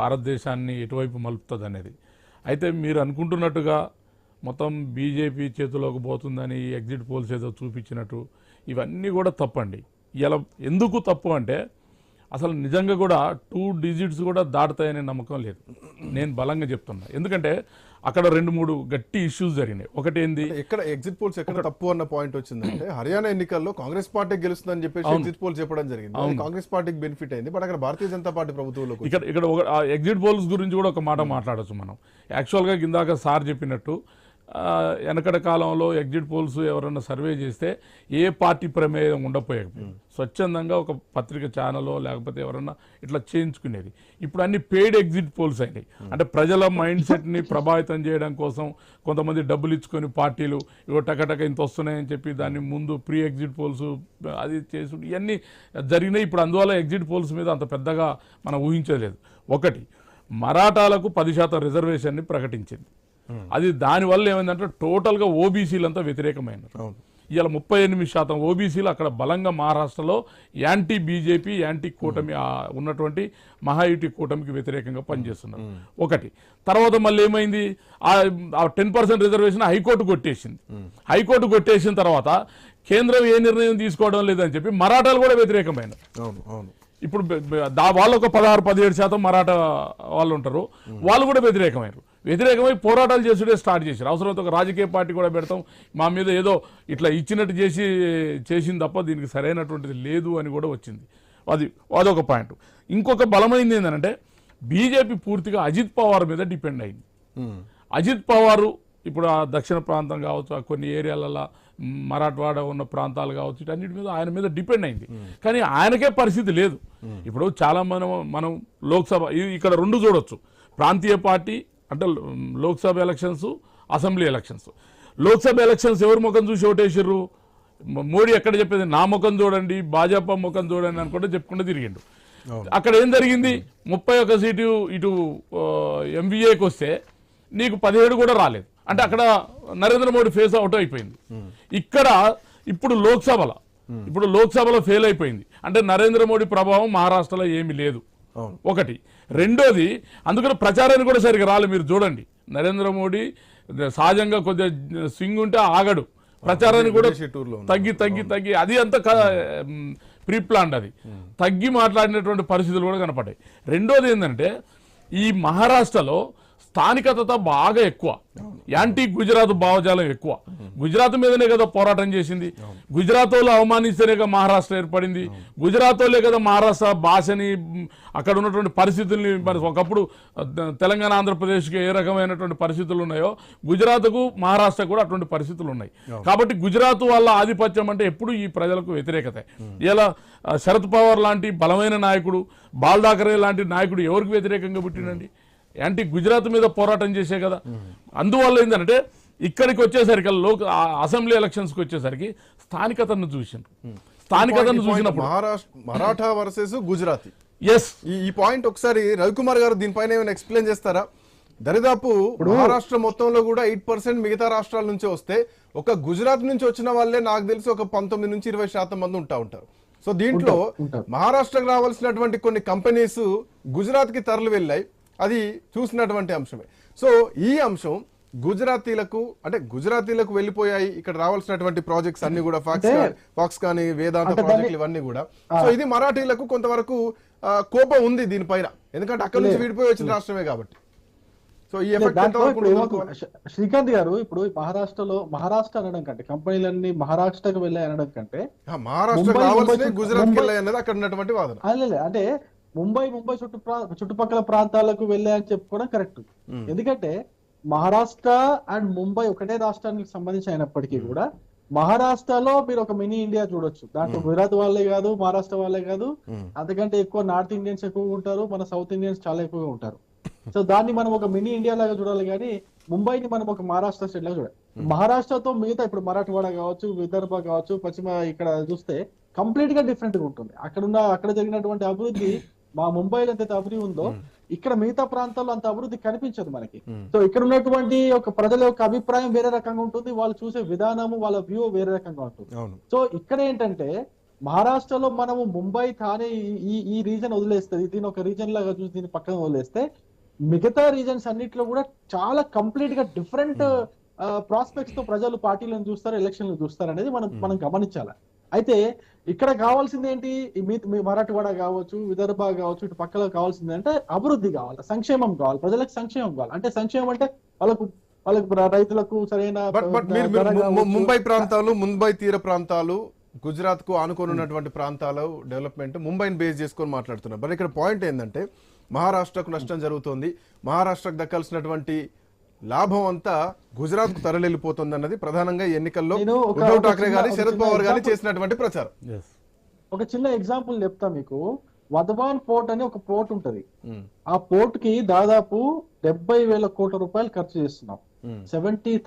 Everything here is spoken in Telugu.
భారతదేశాన్ని ఎటువైపు మలుపుతుంది అనేది అయితే మీరు అనుకుంటున్నట్టుగా మొత్తం బీజేపీ చేతిలోకి పోతుందని ఎగ్జిట్ పోల్స్ ఏదో చూపించినట్టు ఇవన్నీ కూడా తప్పండి. ఇలా ఎందుకు తప్పు అంటే అసలు నిజంగా కూడా టూ డిజిట్స్ కూడా దాటుతాయనే నమ్మకం లేదు. నేను బలంగా చెప్తున్నా. ఎందుకంటే అక్కడ రెండు మూడు గట్టి ఇష్యూస్ జరిగినాయి. ఒకటి ఏంది ఎక్కడ ఎగ్జిట్ పోల్స్ ఎక్కడ తప్పు అన్న పాయింట్ వచ్చిందంటే హర్యానా ఎన్నికల్లో కాంగ్రెస్ పార్టీ గెలుస్తుందని చెప్పేసి ఎగ్జిట్ పోల్స్ చెప్పడం జరిగింది. కాంగ్రెస్ పార్టీకి బెనిఫిట్ అయింది. బట్ అక్కడ భారతీయ జనతా పార్టీ ప్రభుత్వంలోకి ఇక్కడ ఇక్కడ ఒక ఎగ్జిట్ పోల్స్ గురించి కూడా ఒక మాట మాట్లాడచ్చు మనం. యాక్చువల్గా ఇందాక సార్ చెప్పినట్టు వెనకడ కాలంలో ఎగ్జిట్ పోల్స్ ఎవరైనా సర్వే చేస్తే ఏ పార్టీ ప్రమేయం ఉండకపోయేది స్వచ్ఛందంగా ఒక పత్రిక ఛానలో లేకపోతే ఎవరన్నా ఇట్లా చేయించుకునేది. ఇప్పుడు అన్ని పెయిడ్ ఎగ్జిట్ పోల్స్ అయినాయి. అంటే ప్రజల మైండ్ సెట్ని ప్రభావితం చేయడం కోసం కొంతమంది డబ్బులు ఇచ్చుకొని పార్టీలు ఇవో టకటక ఇంత వస్తున్నాయని చెప్పి దాన్ని ముందు ప్రీ ఎగ్జిట్ పోల్స్ అది చేసి ఇవన్నీ జరిగినాయి. ఇప్పుడు అందువల్ల ఎగ్జిట్ పోల్స్ మీద అంత పెద్దగా మనం ఊహించలేదు. ఒకటి మరాఠాలకు పది శాతం రిజర్వేషన్ని ప్రకటించింది. అది దానివల్ల ఏమైందంటే టోటల్గా ఓబీసీలంతా వ్యతిరేకమైనారు. అవును. ఇవాళ ముప్పై ఎనిమిది శాతం ఓబీసీలు అక్కడ బలంగా మహారాష్ట్రలో యాంటీ బీజేపీ యాంటీ కూటమి ఉన్నటువంటి మహాయుటి కూటమికి వ్యతిరేకంగా పనిచేస్తున్నారు. ఒకటి. తర్వాత మళ్ళీ ఏమైంది? ఆ ten percent reservation high court కొట్టేసింది. హైకోర్టు కొట్టేసిన తర్వాత కేంద్రం ఏ నిర్ణయం తీసుకోవడం లేదని చెప్పి మరాఠాలు కూడా వ్యతిరేకమైన అవును అవును. ఇప్పుడు వాళ్ళు ఒక పదహారు పదిహేడు శాతం మరాఠా వాళ్ళు ఉంటారు వాళ్ళు కూడా వ్యతిరేకమైనారు. వ్యతిరేకమై పోరాటాలు చేసుడే స్టార్ట్ చేశారు. అవసరమైతే ఒక రాజకీయ పార్టీ కూడా పెడతాం. మా మీద ఏదో ఇట్లా ఇచ్చినట్టు చేసి చేసింది తప్ప దీనికి సరైనటువంటిది లేదు అని కూడా వచ్చింది. అది అదొక పాయింట్. ఇంకొక బలమైంది ఏంటంటే బీజేపీ పూర్తిగా అజిత్ పవార్ మీద డిపెండ్ అయింది. ఉమ్. అజిత్ పవారు ఇప్పుడు ఆ దక్షిణ ప్రాంతం కావచ్చు ఆ కొన్ని ఏరియాలలో మరాఠవాడ ఉన్న ప్రాంతాలు కావచ్చు వీటన్నిటి మీద ఆయన మీద డిపెండ్ అయింది. కానీ ఆయనకే పరిస్థితి లేదు. ఇప్పుడు చాలా మనం మనం లోక్సభ ఇక్కడ రెండు చూడొచ్చు. ప్రాంతీయ పార్టీ అంటే Lok Sabha elections assembly elections. Lok Sabha elections ఎవరి ముఖం చూసి ఓటేసిర్రు? మ- మోడీ ఎక్కడ చెప్పేది? నా ముఖం చూడండి భాజపా ముఖం చూడండి అనుకుంటే చెప్పుకుంటూ తిరిగిండు. అక్కడ ఏం జరిగింది? ముప్పై ఒక సీటు ఇటు ఎంబీఏకి వస్తే నీకు పదిహేడు కూడా రాలేదు. అంటే అక్కడ నరేంద్ర మోడీ ఫేస్ అవుట్ అయిపోయింది. ఇక్కడ ఇప్పుడు లోక్సభలో ఇప్పుడు లోక్సభలో ఫెయిల్ అయిపోయింది. అంటే నరేంద్ర మోడీ ప్రభావం మహారాష్ట్రలో ఏమీ లేదు. ఒకటి. రెండోది అందుకని ప్రచారానికి కూడా సరిగా రాలేదు మీరు చూడండి. నరేంద్ర మోడీ సహజంగా కొద్దిగా స్వింగ్ ఉంటే ఆగడు. ప్రచారానికి కూడా. తగ్గి తగ్గి తగ్గి అది అంత ప్రీ ప్లాన్డ్ అది. తగ్గి మాట్లాడినటువంటి పరిస్థితులు కూడా కనపడ్డాయి. రెండోది ఏంటంటే ఈ మహారాష్ట్రలో స్థానికత బాగా ఎక్కువ. యాంటీ గుజరాత్ భావజాలం ఎక్కువ. గుజరాత్ మీదనే కదా పోరాటం చేసింది. గుజరాత్ వాళ్ళు అవమానిస్తేనే కదా మహారాష్ట్ర ఏర్పడింది. గుజరాత్ వాళ్ళే కదా మహారాష్ట్ర భాషని అక్కడ ఉన్నటువంటి పరిస్థితుల్ని మరి ఒకప్పుడు తెలంగాణ ఆంధ్రప్రదేశ్కి ఏ రకమైనటువంటి పరిస్థితులు ఉన్నాయో గుజరాత్కు మహారాష్ట్ర కూడా అటువంటి పరిస్థితులు ఉన్నాయి. కాబట్టి గుజరాత్ వాళ్ళ ఆధిపత్యం అంటే ఎప్పుడు ఈ ప్రజలకు వ్యతిరేకత. ఇలా శరద్ పవార్ లాంటి బలమైన నాయకుడు బాల్ ఠాకరే లాంటి నాయకుడు ఎవరికి వ్యతిరేకంగా పుట్టినండి యాంటీ గుజరాత్ మీద పోరాటం చేసే కదా. అందువల్ల ఏంటంటే ఇక్కడికి వచ్చేసరికి లోక్ అసెంబ్లీ ఎలక్షన్స్కి వచ్చేసరికి స్థానికతను చూసిండ్రు స్థానికతను చూసినప్పుడు. మహారాష్ట్ర మరాఠా వర్సెస్ గుజరాతీ. ఎస్ ఈ ఈ పాయింట్ ఒకసారి రవికుమార్ గారు దీనిపైన ఏమైనా ఎక్స్ప్లెయిన్ చేస్తారా? దరిదాపు మహారాష్ట్ర మొత్తంలో కూడా ఎయిట్ పర్సెంట్ మిగతా రాష్ట్రాల నుంచి వస్తే ఒక గుజరాత్ నుంచి వచ్చిన వాళ్ళే నాకు తెలిసి ఒక పంతొమ్మిది నుంచి ఇరవై శాతం మంది ఉంటా ఉంటారు. సో దీంట్లో మహారాష్ట్రకు రావాల్సినటువంటి కొన్ని కంపెనీస్ గుజరాత్కి తరలి వెళ్ళాయి. అది చూసినటువంటి అంశమే. సో ఈ అంశం గుజరాతీలకు అంటే గుజరాతీలకు వెళ్ళిపోయాయి ఇక్కడ రావాల్సినటువంటి ప్రాజెక్ట్స్ అన్ని కూడా ఫాక్స్ ఫాక్స్ కానీ వేదాంత ప్రాజెక్టులు ఇవన్నీ కూడా. సో ఇది మరాఠీలకు కొంతవరకు కోపం ఉంది దీనిపైన. ఎందుకంటే అక్కడ నుంచి విడిపోయి వచ్చిన రాష్ట్రమే కాబట్టి. సో ఈ శ్రీకాంత్ గారు ఇప్పుడు మహారాష్ట్రలో మహారాష్ట్ర అనడం కంటే కంపెనీలన్నీ మహారాష్ట్రకు వెళ్ళాయి అనడం కంటే మహారాష్ట్ర గుజరాత్ వెళ్ళాయి అక్కడ ఉన్నటువంటి వాదన. అంటే ముంబై ముంబై చుట్టు ప్రా- చుట్టుపక్కల ప్రాంతాలకు వెళ్ళాయని చెప్పుకోవడం కరెక్ట్. ఎందుకంటే మహారాష్ట్ర అండ్ ముంబై ఒకటే రాష్ట్రానికి సంబంధించి అయినప్పటికీ కూడా మహారాష్ట్రలో మీరు ఒక మినీ ఇండియా చూడొచ్చు. దాంట్లో గుజరాత్ వాళ్ళే కాదు మహారాష్ట్ర వాళ్ళే కాదు. అంతకంటే ఎక్కువ నార్త్ ఇండియన్స్ ఎక్కువగా ఉంటారు. మన సౌత్ ఇండియన్స్ చాలా ఎక్కువగా ఉంటారు. సో దాన్ని మనం ఒక మినీ ఇండియా లాగా చూడాలి కానీ ముంబైని మనం ఒక మహారాష్ట్ర స్టేట్ లాగా చూడాలి. మహారాష్ట్రతో మిగతా ఇప్పుడు మరాఠవాడ కావచ్చు విదర్భ కావచ్చు పశ్చిమ ఇక్కడ చూస్తే కంప్లీట్గా డిఫరెంట్గా ఉంటుంది. అక్కడ ఉన్న అక్కడ జరిగినటువంటి అభివృద్ధి మా ముంబైలో ఎంత అభివృద్ధి ఉందో ఇక్కడ మిగతా ప్రాంతాల్లో అంత అభివృద్ధి కనిపించదు మనకి. సో ఇక్కడ ఉన్నటువంటి ఒక ప్రజల యొక్క అభిప్రాయం వేరే రకంగా ఉంటుంది వాళ్ళు చూసే విధానము వాళ్ళ వ్యూ వేరే రకంగా ఉంటుంది. సో ఇక్కడ ఏంటంటే మహారాష్ట్రలో మనము ముంబై థానే ఈ- ఈ రీజన్ వదిలేస్తుంది దీని ఒక రీజన్ లాగా చూసి దీన్ని పక్కన వదిలేస్తే మిగతా రీజన్స్ అన్నిట్లో కూడా చాలా కంప్లీట్గా డిఫరెంట్ ప్రాస్పెక్ట్స్తో ప్రజలు పార్టీలను చూస్తారు ఎలక్షన్లు చూస్తారు అనేది మనం మనం గమనించాలి. అయితే ఇక్కడ కావాల్సింది ఏంటి మీ మరాఠవాడ కావచ్చు విదర్భ కావచ్చు ఇటు పక్కలో కావాల్సింది అంటే అభివృద్ధి కావాలి సంక్షేమం కావాలి ప్రజలకు సంక్షేమం కావాలి. అంటే సంక్షేమం అంటే వాళ్ళకు వాళ్ళకు రైతులకు సరైన. ముంబై ప్రాంతాలు ముంబై తీర ప్రాంతాలు గుజరాత్కు ఆనుకొని ఉన్నటువంటి ప్రాంతాలు డెవలప్మెంట్ ముంబైని బేస్ చేసుకొని మాట్లాడుతున్నారు. బట్ ఇక్కడ పాయింట్ ఏంటంటే మహారాష్ట్రకు నష్టం జరుగుతోంది. మహారాష్ట్రకు దక్కాల్సినటువంటి లాభం అంతా గుజరాత్కు తరలిపోతుంది అన్నది ప్రధానంగా ఎన్నికల్లో ఉద్ధవ్ ఒక ఠాక్రే ఒక శరద్ పవార్ example- చేసినటువంటి ప్రచారం. ఒక చిన్న ఎగ్జాంపుల్ చెప్తా మీకు. వధవాన్ పోర్ట్ అని ఒక పోర్ట్ ఉంటది. ఉమ్, ఆ పోర్ట్కి దాదాపు డెబ్బై వేల కోట్ల రూపాయలు ఖర్చు చేస్తున్నాం. ఉమ్, సెవెంటీ